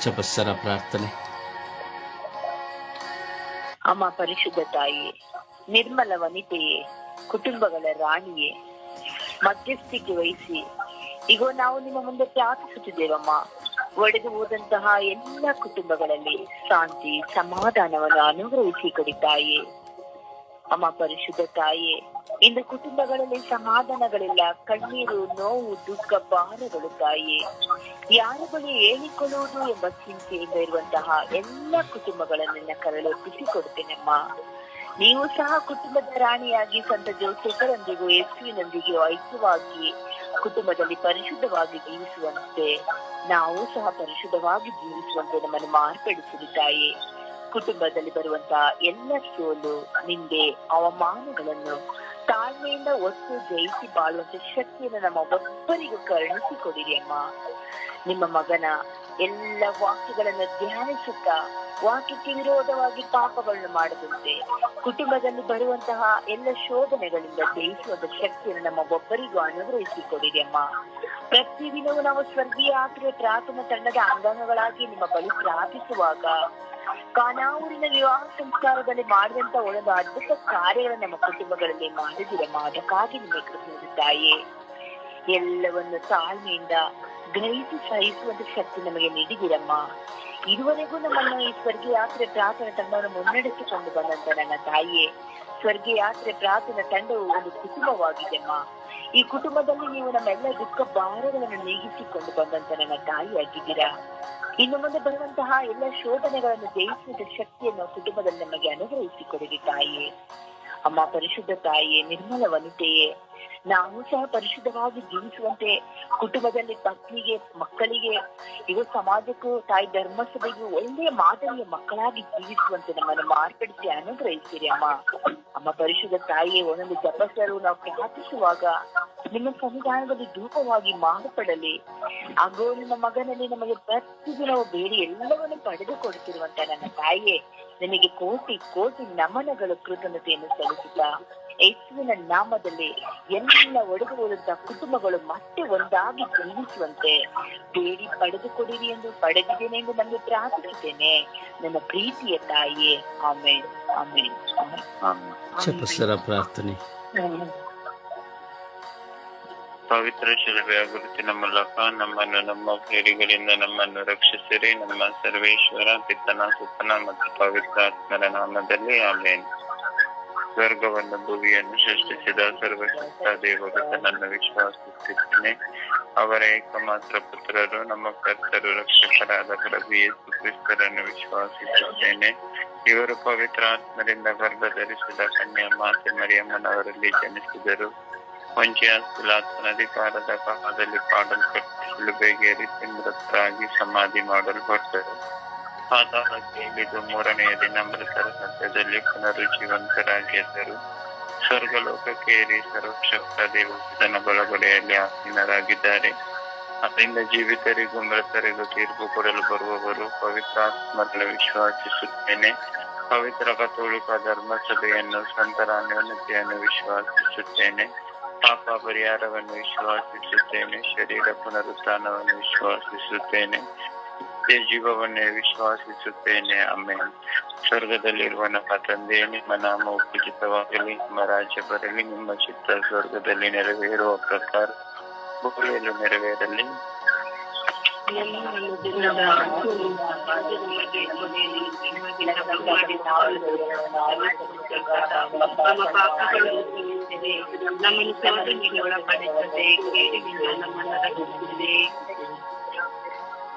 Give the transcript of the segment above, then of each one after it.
ಜಪಸ್ಸರ ಪ್ರಾರ್ಥನೆ. ಅಮ್ಮ ಪರಿಶುದ್ಧ ತಾಯಿ ನಿರ್ಮಲ ವನಿತೆಯೇ, ಕುಟುಂಬಗಳ ರಾಣಿಯೇ, ಮಧ್ಯಸ್ಥಿಕೆ ವಹಿಸಿ ಈಗ ನಾವು ನಿಮ್ಮ ಮುಂದೆ ಪ್ರಾರ್ಥಿಸುತ್ತಿದ್ದೇವಮ್ಮ. ಒಡೆದು ಹೋದಂತಹ ಎಲ್ಲ ಕುಟುಂಬಗಳಲ್ಲಿ ಶಾಂತಿ, ಸಮಾಧಾನವನ್ನು ಅನುಗ್ರಹಿಸಿ ಕೊಡಿ ಅಮ್ಮ ಪರಿಶುದ್ಧ ತಾಯಿ ಇಂದು ಕುಟುಂಬಗಳಲ್ಲಿ ಸಮಾಧಾನಗಳಿಲ್ಲ. ಕಣ್ಣೀರು, ನೋವು, ದುಃಖ, ಭಾರಗಳು ತಾಯಿ. ಯಾರ ಬಳಿ ಹೇಳಿಕೊಳ್ಳುವುದು ಎಂಬ ಚಿಂತೆಯಿಂದ ಇರುವಂತಹ ಎಲ್ಲ ಕುಟುಂಬಗಳನ್ನ ಕರಳೊಪ್ಪಿಸಿ ಕೊಡ್ತೇನೆಮ್ಮ ನೀವು ಸಹ ಕುಟುಂಬದ ರಾಣಿಯಾಗಿ ಸಂತ ಜೋಸೆಫರೊಂದಿಗೂ ಯೇಸುವಿನೊಂದಿಗೆ ಐಕ್ಯವಾಗಿ ಕುಟುಂಬದಲ್ಲಿ ಪರಿಶುದ್ಧವಾಗಿ ಜೀವಿಸುವಂತೆ, ನಾವು ಸಹ ಪರಿಶುದ್ಧವಾಗಿ ಜೀವಿಸುವಂತೆ ನಮ್ಮನ್ನು ಮಾರ್ಪಡಿಸಿದ ತಾಯಿ. ಕುಟುಂಬದಲ್ಲಿ ಬರುವಂತಹ ಎಲ್ಲ ಸೋಲು, ನಿಂದೆ, ಅವಮಾನಗಳನ್ನು ತಾಳ್ಮೆಯಿಂದ ಒತ್ತು ಜಯಿಸಿ ಬಾಳುವಂತ ಶಕ್ತಿಯನ್ನು ನಮ್ಮ ಒಬ್ಬರಿಗೂ ಕರುಣಿಸಿ ಕೊಡಿರಿ ಅಮ್ಮ. ನಿಮ್ಮ ಮಗನ ಎಲ್ಲ ವಾಕ್ಯಗಳನ್ನು ಧ್ಯಾನಿಸುತ್ತಾ ವಾಕ್ಯಕ್ಕೆ ವಿರೋಧವಾಗಿ ಪಾಪಗಳನ್ನು ಮಾಡದಂತೆ ಕುಟುಂಬದಲ್ಲಿ ಬರುವಂತಹ ಎಲ್ಲ ಶೋಧನೆಗಳಿಂದ ಜಯಿಸುವಂತ ಶಕ್ತಿಯನ್ನು ನಮ್ಮ ಒಬ್ಬರಿಗೂ ಅನುಗ್ರಹಿಸಿಕೊಡಿರಿ ಅಮ್ಮ. ಪ್ರತಿ ದಿನವೂ ನಾವು ಸ್ವರ್ಗೀಯ ಆಕ್ರಿಯ ಪ್ರಾರ್ಥನಾ ತಂಡದ ಅಂಗಾಂಗಗಳಾಗಿ ನಿಮ್ಮ ಬಳಿ ಪ್ರಾರ್ಥಿಸುವಾಗ, ಕಾನಾವೂರಿನ ವಿವಾಹ ಸಂಸ್ಕಾರದಲ್ಲಿ ಮಾಡಿದಂತ ಒಂದು ಅದ್ಭುತ ಕಾರ್ಯಗಳನ್ನು ನಮ್ಮ ಕುಟುಂಬಗಳಲ್ಲಿ ಮಾಡಿದಿರಮ್ಮ ಅದಕ್ಕಾಗಿ ನಿಮಗೆ ಕೃತಜ್ಞತೆ. ತಾಯಿ ಎಲ್ಲವನ್ನು ತಾಳ್ಮೆಯಿಂದ ಗ್ರಹಿಸಿ ಸಹಿಸುವಂತ ಶಕ್ತಿ ನಮಗೆ ನೀಡಿದಿರಮ್ಮ ಇದುವರೆಗೂ ನಮ್ಮನ್ನು ಈ ಸ್ವರ್ಗೀಯ ಯಾತ್ರೆ ಪ್ರಾರ್ಥನಾ ತಂಡವನ್ನು ಮುನ್ನಡೆಸಿಕೊಂಡು ಬಂದಂತ ನನ್ನ ತಾಯಿಯೇ. ಸ್ವರ್ಗೀಯ ಯಾತ್ರೆ ಪ್ರಾರ್ಥನಾ ತಂಡವು ಒಂದು ಕುಟುಂಬವಾಗಿದೆಮ್ಮ. ಈ ಕುಟುಂಬದಲ್ಲಿ ನೀವು ನಮ್ಮೆಲ್ಲ ದುಃಖ ಭಾರಗಳನ್ನು ನೀಗಿಸಿಕೊಂಡು ಬಂದಂತ ನನ್ನ ತಾಯಿಯಾಗಿದ್ದೀರಾ ಇನ್ನು ಮುಂದೆ ಬರುವಂತಹ ಎಲ್ಲ ಶೋಧನೆಗಳನ್ನು ಜಯಿಸುವ ಶಕ್ತಿಯನ್ನು ಕುಟುಂಬದಲ್ಲಿ ನಮಗೆ ಅನುಗ್ರಹಿಸಿ ಕೊಡಿರಿ ತಾಯಿಯೇ. ಅಮ್ಮ ಪರಿಶುದ್ಧ ತಾಯಿಯೇ ನಿರ್ಮಲ ವನಿತೆಯೇ ನಾವು ಸಹ ಪರಿಶುದ್ಧವಾಗಿ ಜೀವಿಸುವಂತೆ ಕುಟುಂಬದಲ್ಲಿ ಪತ್ನಿಗೆ, ಮಕ್ಕಳಿಗೆ ಇವ ಸಮಾಜಕ್ಕೂ, ತಾಯಿ ಧರ್ಮಸಭೆಗೂ ಒಳ್ಳೆಯ ಮಾದರಿಯ ಮಕ್ಕಳಾಗಿ ಜೀವಿಸುವಂತೆ ನಮ್ಮನ್ನು ಮಾರ್ಪಡಿಸಿ ಅನುಗ್ರಹಿಸಿರಿ, ಅಮ್ಮ. ಅಮ್ಮ, ಪರಿಶುದ್ಧ ತಾಯಿಯೇ, ಒಂದೊಂದು ಜಪಸರು ನಾವು ಪ್ರಾರ್ಥಿಸುವಾಗ ನಿಮ್ಮ ಸಂವಿಧಾನದಲ್ಲಿ ಧೂಪವಾಗಿ ಮಾರ್ಪಡಲಿ. ಹಾಗೂ ನಿಮ್ಮ ಮಗನಲ್ಲಿ ನಮಗೆ ಪ್ರತಿದಿನವೂ ಬೇಡಿ ಎಲ್ಲವನ್ನು ಪಡೆದುಕೊಡುತ್ತಿರುವಂತ ನನ್ನ ತಾಯಿಯೇ ನಿಮಗೆ ಕೋಟಿ ಕೋಟಿ ನಮನಗಳು, ಕೃತಜ್ಞತೆಯನ್ನು ಸಲ್ಲಿಸುತ್ತಾ. ಯೇಸುವಿನ ನಾಮದಲ್ಲಿ ಎಲ್ಲ ಒಡೆದು ಹೋದಂತಹ ಕುಟುಂಬಗಳು ಮತ್ತೆ ಒಂದಾಗಿ ಜೀವಿಸುವಂತೆ ಬೇಡಿ ಪಡೆದುಕೊಡಿರಿ ಎಂದು ಪಡೆದಿದ್ದೇನೆ ಎಂದು ನನಗೆ ಪ್ರಾರ್ಥಿಸುತ್ತೇನೆ. ನನ್ನ ಪ್ರೀತಿಯ ತಾಯಿಯೇ ಆಮೇನ್ ಆಮೇನ್ ಆಮೇನ್. ಜಪಸ್ಸರ ಪ್ರಾರ್ಥನೆ. ಪವಿತ್ರ ಶಿಲುಬೆಯ ಗುರುತಿನ ಮೂಲಕ ನಮ್ಮನ್ನು ನಮ್ಮ ಕೇಡಿಗಳಿಂದ ನಮ್ಮನ್ನು ರಕ್ಷಿಸಿರಿ. ನಮ್ಮ ಸರ್ವೇಶ್ವರ ಪಿತ್ತನ ಸುತ್ತನ ಮತ್ತು ಪವಿತ್ರಾತ್ಮರ ನಾಮದಲ್ಲಿ ಆಮೇನ್. ಸ್ವರ್ಗವನ್ನು ಭೂಮಿಯನ್ನು ಸೃಷ್ಟಿಸಿದ ಸರ್ವಶಕ್ತ ನನ್ನ ವಿಶ್ವಾಸಿಸುತ್ತೇನೆ ಅವರ ಏಕಮಾತ್ರ ಪುತ್ರರು, ನಮ್ಮ ಕರ್ತರು, ರಕ್ಷಕರಾದ ಪ್ರಭು ಯೇಸು ಕ್ರಿಸ್ತರನ್ನು ವಿಶ್ವಾಸಿಸುತ್ತೇನೆ. ಇವರು ಪವಿತ್ರಾತ್ಮರಿಂದ ಗರ್ಭ ಧರಿಸಿದ ಕನ್ಯಾ ಮಾತೆ ಮರಿಯಮ್ಮನವರಲ್ಲಿ ಜನಿಸಿದರು. ಪಂಚಾಯತ್ನ ಅಧಿಕಾರದ ಕಾಲದಲ್ಲಿ ಪಾಡಲ್ಪಟ್ಟು ಬೇಗೇರಿ ಮೃತರಾಗಿ ಸಮಾಧಿ ಮಾಡಲ್ಪಟ್ಟರು. ಪಾತಾಳಕ್ಕೆ ಮೂರನೆಯ ದಿನ ಮೃತರ ಸತ್ಯದಲ್ಲಿ ಪುನರುಜ್ಜೀವಂತರಾಗಿದ್ದರು ಎದ್ದರು ಸ್ವರ್ಗಲೋಕಕ್ಕೆ ಏರಿ ಸರ್ವಶಕ್ತ ದೇವಸ್ಥಾನ ಬಲಗಡೆಯಲ್ಲಿ ಆಸೀನರಾಗಿದ್ದಾರೆ. ಅದರಿಂದ ಜೀವಿತರಿಗೂ ಮೃತರಿಗೂ ತೀರ್ಪು ಕೊಡಲು ಬರುವವರು ಪವಿತ್ರಾತ್ಮಗಳ ವಿಶ್ವಾಸಿಸುತ್ತೇನೆ. ಪವಿತ್ರ ಕಥೋಳಿಕ ಧರ್ಮಸಭೆಯನ್ನು, ಸಂತರ ನ್ಯೂನತೆಯನ್ನು ವಿಶ್ವಾಸಿಸುತ್ತೇನೆ. ಪಾಪ ಪರಿಹಾರವನ್ನು ವಿಶ್ವಾಸಿಸುತ್ತೇನೆ. ಶರೀರ ಪುನರುತ್ಥಾನವನ್ನು ವಿಶ್ವಾಸಿಸುತ್ತೇನೆ. ನಿತ್ಯ ಜೀವವನ್ನೇ ವಿಶ್ವಾಸಿಸುತ್ತೇನೆ. ಆಮೇಲೆ ಸ್ವರ್ಗದಲ್ಲಿರುವ ನಮ್ಮ ತಂದೆಯೇ, ನಿಮ್ಮ ನಾಮ ಉಪಚಿತವಾಗಲಿ ನಿಮ್ಮ ರಾಜ್ಯ ಬರಲಿ, ನಿಮ್ಮ ಚಿತ್ತ ಸ್ವರ್ಗದಲ್ಲಿ ನೆರವೇರುವ ಪ್ರಕಾರ ಭೂಮಿಯಲ್ಲೂ ನೆರವೇರಲಿ. ನಮ್ಮನ್ನು ಶೋಧನೆಗೆ ಒಳಪಡಿಸದೆ ಕೇಳಿನಿಂದ ನಮ್ಮನ್ನು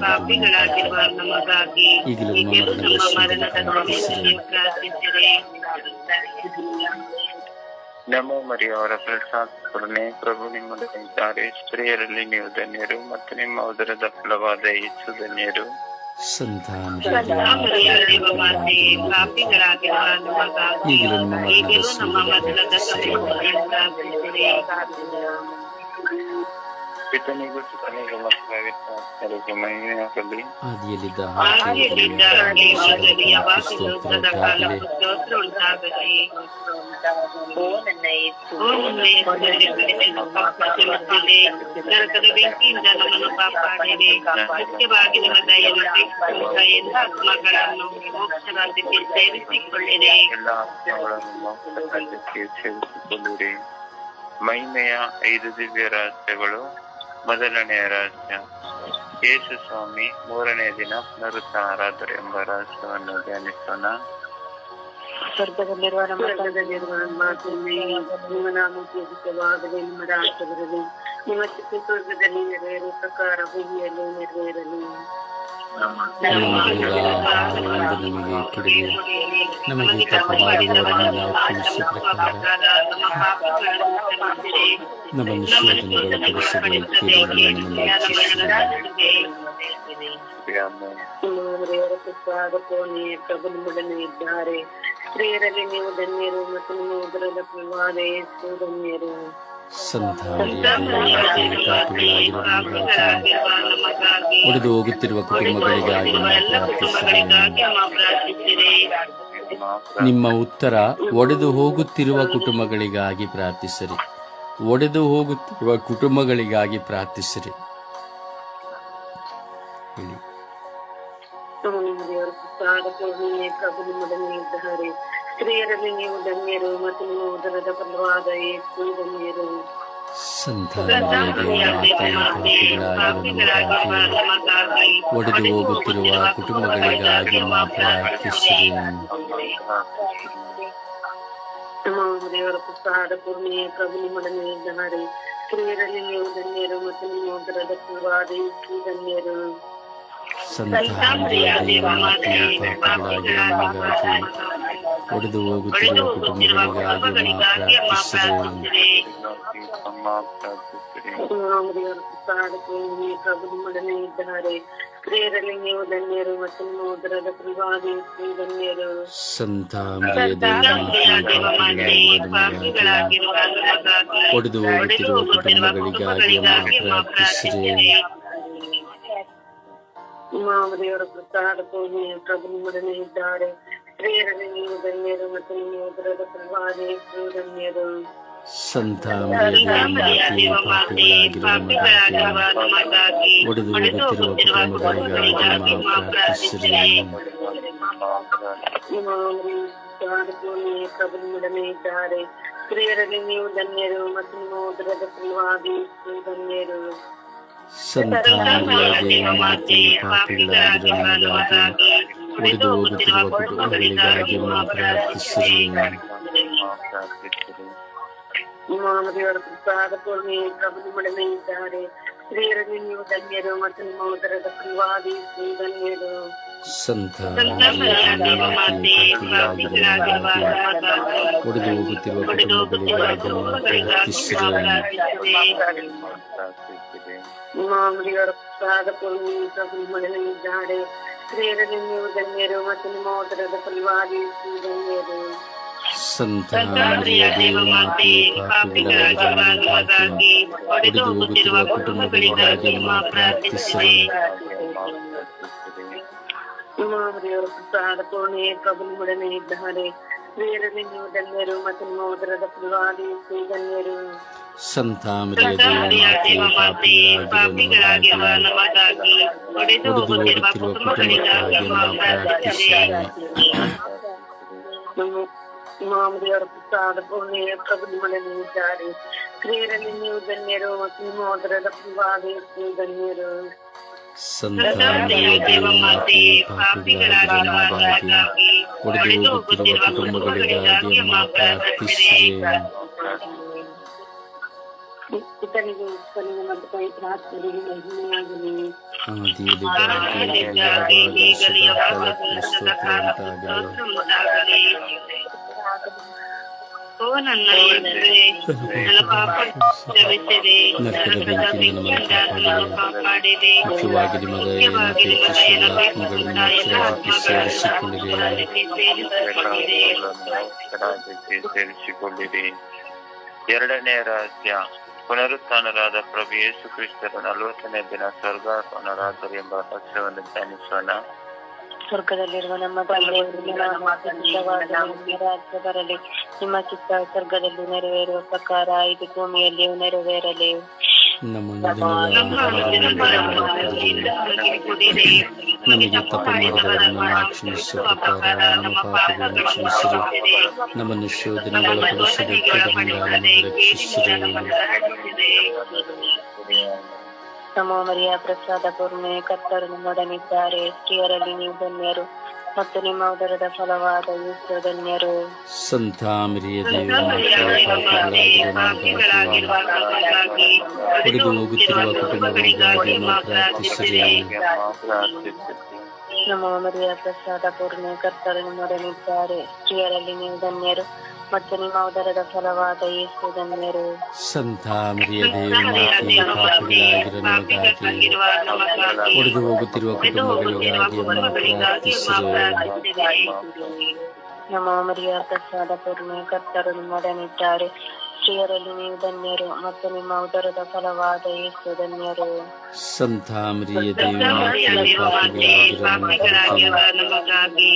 ಪಾಪಿಗಳಾಗಿರುವ ನಮಗಾಗಿ ಈಗಲೂ ನಮ್ಮ ಮರಣದ ನಮೋ ಮರಿಯವರ ಪ್ರಭು ಇದ್ದಾರೆ ಸ್ತ್ರೀಯರಲ್ಲಿ ನೀವು ಧನ್ಯರು ಮತ್ತು ನಿಮ್ಮ ಉದರದ ಫಲವಾದ ಹೆಚ್ಚು ಧನ್ಯರು ಈಗಲೂ ನಮ್ಮ ಮರಣದ ಸಮಯದಲ್ಲಿ ಆದಿಯಲ್ಲಿದ್ದ. ನರಕದ ಬೆಂಕಿಯಿಂದ ನಮ್ಮನ್ನು ಕಾಪಾಡಿದೆ ಮುಖ್ಯವಾಗಿ ನಿಮ್ಮ ಅಪೇಕ್ಷಿಸುವ ಎಲ್ಲ ಆತ್ಮಗಳನ್ನು ಮೋಕ್ಷ ರಾಜ್ಯಕ್ಕೆ ಸೇರಿಸಿಕೊಳ್ಳಿದೆ ಎಲ್ಲ ಆತ್ಮಗಳನ್ನು ಮೋಕ್ಷದ ಮಹಿಮೆಯ ಐದು ದಿವ್ಯ ರಹಸ್ಯಗಳು ಮೊದಲನೆಯ ರಹಸ್ಯ ಯೇಸು ಸ್ವಾಮಿ ಮೂರನೇ ದಿನ ಪುನರುತ್ಥಾನರಾದರು ಎಂಬ ರಹಸ್ಯವನ್ನು ಧ್ಯಾನಿಸೋಣ. ಸ್ವರ್ಗದಲ್ಲಿರುವ ನಮ್ಮ ಸ್ವರ್ಗದಲ್ಲಿರುವ ನಮ್ಮ ತಂದೆ, ನಿಮ್ಮ ನಾಮ ಪೂಜಿತವಾಗಲಿ ನಿಮ್ಮ ನಿಮ್ಮ ನೆರವೇರುವ ಪ್ರಕಾರ ಭೂಮಿಯಲ್ಲಿ ನೆರವೇರಲಿ. ನಮಗೆ ಕೊಡುಗೆ ನಮಗೆ ತಪ್ಪಮಾಡಿದವರನ್ನು ನಾವು ಕ್ಷಮಿಸುವ ಪ್ರಕಾರ ನಮ್ಮನ್ನು ಶೋಧನೆಗೊಳಪಡಿಸದೆ ಕೇವಲ ಆಮೆನ್. ದೇವರ ಪುತ್ರಾದ ಕೋಣೆಯ ಪ್ರಭು ನಿಮ್ಮೊಡನೆ ಇದ್ದಾರೆ ಸ್ತ್ರೀಯರಲ್ಲಿ ನೀವು ಧನ್ಯರು ಮತ್ತು ನಿಮ್ಮ ಉದರದ ಫಲವಾದ ಯೇಸು ಧನ್ಯರು ಒಡೆದು ಹೋಗುತ್ತಿರುವ ಕುಟುಂಬಗಳಿಗಾಗಿ ನಿಮ್ಮ ಉತ್ತರ ಒಡೆದು ಹೋಗುತ್ತಿರುವ ಕುಟುಂಬಗಳಿಗಾಗಿ ಪ್ರಾರ್ಥಿಸಿರಿ. ಒಡೆದು ಹೋಗುತ್ತಿರುವ ಕುಟುಂಬಗಳಿಗಾಗಿ ಪ್ರಾರ್ಥಿಸಿರಿ. ಪ್ರಭು ನಿಮ್ಮೊಡನೆ ಇದ್ದಾರೆ ಸ್ತ್ರೀಯರಲ್ಲಿ ನೀವು ಧನ್ಯರು ಮತ್ತು ನಿಮ್ಮ ಉದರದ ಫಲವಾದ ಯೇಸು ಧನ್ಯರು ಒಡೆದು ಹೋಗುತ್ತಿರುವ ಕುಟುಂಬಗಳಿಗಾಗಿ ನಾವು ಪ್ರಾರ್ಥಿಸಿರಿ ನಮ್ಮ ದೇವರ ಪುತ್ರಾದ ಕೋಣೆಯ ಪ್ರಭು ನಿಮ್ಮೊಡನೆ ಇದ್ದಾರೆ ಸ್ತ್ರೀಯರಲ್ಲಿ ನೀವು ಧನ್ಯರು ಮತ್ತು ನಿಮ್ಮ ಉದರದ ಫಲವಾದ ಯೇಸು ಧನ್ಯರು ಸಂತಾನದ ದೇವಮಾತೆ ಪಾಪಗಳಾಗಿರುವ ಒಡೆದು ಹೋಗುತ್ತಿರುವ ಕುಟುಂಬಗಳಿಗಾಗಿ ಇದ್ದಾರೆ ಸ್ತ್ರೀಯರಲ್ಲಿ ನೀವು ಮತ್ತು ನಿಮ್ಮ ಉದರದ ದೇವಮಾತೆ ಪಾಪಗಳಾಗಿರುವ ಒಡೆದು ಹೋಗುತ್ತಿರುವ ಕುಟುಂಬಗಳಿಗಾಗಿ ನಾವು ಪ್ರಾರ್ಥಿಸಿರಿ ಮಾಮದೇವರ ಪ್ರಸಾದ ಕೋಣೆಯ ಪ್ರಭು ನಿಮ್ಮೊಡನೆ ಇದ್ದಾರೆ ಸ್ತ್ರೀಯರಲ್ಲಿ ನೀವು ಧನ್ಯರು ಮತ್ತು ನಿಮ್ಮ ಉದರದ ಫಲವಾದ ಯೇಸು ಧನ್ಯರು ಸಂತಾನದ ಪಾಪಗಳಾಗಿರುವ ಒಡೆದು ಹೋಗುತ್ತಿರುವ ಕುಟುಂಬಗಳಿಗಾಗಿ ನಾವು ಪ್ರಾರ್ಥಿಸಿರಿ ಮಾಮದೇವರ ಕೋಣೆಯ ಪ್ರಭು ನಿಮ್ಮೊಡನೆ ಇದ್ದಾರೆ ಸ್ತ್ರೀಯರಲ್ಲಿ ನೀವು ಧನ್ಯರು ಮತ್ತು ನಿಮ್ಮ ಉದರದ ಫಲವಾದ ಯೇಸು ಧನ್ಯರು ಸಂತಾನದ ಪಾಪಗಳಾಗಿರುವ ಒಡೆದು ಹೋಗುತ್ತಿರುವ ಕುಟುಂಬಗಳಿಗಾಗಿ ನಾವು ಪ್ರಾರ್ಥಿಸಿರಿ ಪ್ರಾರ್ಥಿಸಿರಿ ಮಾಮದೇವರ ಪ್ರಸಾದ ಕೋಣೆಯ ಪ್ರಭು ನಿಮ್ಮೊಡನೆ ಇದ್ದಾರೆ ಸ್ತ್ರೀಯರಲ್ಲಿ ನೀವು ಧನ್ಯರು ಮತ್ತು ನಿಮ್ಮ ಉದರದ ಫಲವಾದ ಯೇಸು ಧನ್ಯರು ಸಂತಾನದ ಒಡೆದು ಹೋಗುತ್ತಿರುವ ಕುಟುಂಬಗಳಿಗಾಗಿ ನಾವು ಪ್ರಾರ್ಥಿಸಿರಿ ಪ್ರಾರ್ಥಿಸಿರಿ ಮಾಮೂಲಿಯವರ ಪ್ರಸಾದ ಪೂರ್ಣಿ ಪ್ರಭು ನಿಮ್ಮೊಡನೆ ಇದ್ದಾರೆ ಸ್ತ್ರೀಯರಲ್ಲಿ ನೀವು ಧನ್ಯರು ಮತ್ತು ನಿಮ್ಮ ಉದರದ ಫಲವಾದ ಯೇಸು ಧನ್ಯರು ಸಂತಾನದ ದೇವಮಾತೆ ಪಾಪಗಳಾಗಿರುವ ಒಡೆದು ಹೋಗುತ್ತಿರುವ ಕುಟುಂಬಗಳಿಗಾಗಿ ನಾವು ಪ್ರಾರ್ಥಿಸಿರಿ ಮಾಮೂಲಿಯವರ ಪ್ರಸಾದ ಪೂರ್ಣಿ ಪ್ರಭು ನಿಮ್ಮೊಡನೆ ಇದ್ದಾರೆ ಸ್ತ್ರೀಯರಲ್ಲಿ ನೀವು ಧನ್ಯರು ಮತ್ತು ನಿಮ್ಮ ಉದರದ ಫಲವಾದ ಯೇಸು ಧನ್ಯರು ಸಂತಾನದ ದೇವಮಾತೆ ಪಾಪಗಳಾಗಿರುವ ಒಡೆದು ಹೋಗುತ್ತಿರುವ ಕುಟುಂಬಗಳಿಗಾಗಿ ನಾವು ಪ್ರಾರ್ಥಿಸಿರಿ ಮಾಮೂಲಿಯವರ ಪ್ರಸಾದ ಪೂರ್ಣಿ ಪ್ರಭು ನಿಮ್ಮೊಡನೆ ಇದ್ದಾರೆ ಸ್ತ್ರೀಯರಲ್ಲಿ ನೀವು ಧನ್ಯರು ಮತ್ತು ನಿಮ್ಮ ಉದರದ ಫಲವಾದ ಯೇಸು ಧನ್ಯರು ಸಂತಾನದ ದೇವಮಾತೆ ಪಾಪಗಳಾಗಿರುವ ಒಡೆದು ಓ ನನ್ನ ನನ್ನ ಪಾಪ ಕ್ಷಮಿಸಿದೆ ಕಾಪಾಡಿದೆ ಮುಖ್ಯವಾಗಿ ಸೇರಿಸಿಕೊಂಡಿದೆ ಸೇರಿಸಿಕೊಂಡಿರಿ. ಎರಡನೇ ರಹಸ್ಯ ಪುನರುತ್ಥಾನರಾದ ಪ್ರಭು ಯೇಸು ಕ್ರಿಸ್ತರ ನಲವತ್ತನೇ ದಿನ ಸ್ವರ್ಗಾರೋಹಣರಾದರು ಎಂಬ ಪಕ್ಷವನ್ನು ಧ್ಯಾನಿಸೋಣ. ಸ್ವರ್ಗದಲ್ಲಿರುವ ನಮ್ಮ ರಾಜ್ಯ ಬರಲಿ ನಿಮ್ಮ ಚಿತ್ತ ಸ್ವರ್ಗದಲ್ಲಿ ನೆರವೇರುವ ಪ್ರಕಾರ ಇದು ಭೂಮಿಯಲ್ಲಿಯೂ ನೆರವೇರಲಿ. ನಮ್ಮ ನಮ್ಮನ್ನು ನಮೋ ಮರಿಯ ಪ್ರಸಾದ ಪೂರ್ಣೆ ಕರ್ತರು ನಿಮ್ಮೊಡನಿದ್ದಾರೆ ಸ್ತ್ರೀಯರಲ್ಲಿ ನೀವು ಧನ್ಯರು ಮತ್ತು ನಿಮ್ಮ ಉದರದ ಫಲವಾದ ಯೇಸು ಧನ್ಯರು. ಸಂತ ಮಿರಿಯ ಹೊಡೆದು ಹೋಗುತ್ತಿರುವ ಕುಟುಂಬಗಳಿಗಾಗಿ ನಾವು ಪ್ರಾರ್ಥಿಸಿರಿ ನಮೋ ಮರಿಯ ಪ್ರಸಾದ ಪೂರ್ಣೆ ಕರ್ತರು ನಿಮ್ಮೊಡನಿದ್ದಾರೆ ಸ್ತ್ರೀಯರಲ್ಲಿ ನೀವು ಧನ್ಯರು ಮತ್ತು ನಿಮ್ಮ ಉದರದ ಫಲವಾದ ಯೇಸು ಧನ್ಯರು ಸಂತ ಮರಿಯ ಹೊಡೆದು ಹೋಗುತ್ತಿರುವ ಕುಟುಂಬಗಳಿಗಾಗಿ ನಾವು ಪ್ರಾರ್ಥಿಸಿರಿ ನಮೋ ಮರಿಯ ಪ್ರಸಾದ ಪೂರ್ಣ ಕರ್ತರು ನಿಮ್ಮೊಡನಿದ್ದಾರೆ ಸ್ತ್ರೀಯರಲ್ಲಿ ನೀವು ಧನ್ಯರು ಮತ್ತು ನಿಮ್ಮ ಉದರದ ಫಲವಾದ ಯೇಸು ಧನ್ಯರು. ಸಂತ ನಮಗಾಗಿ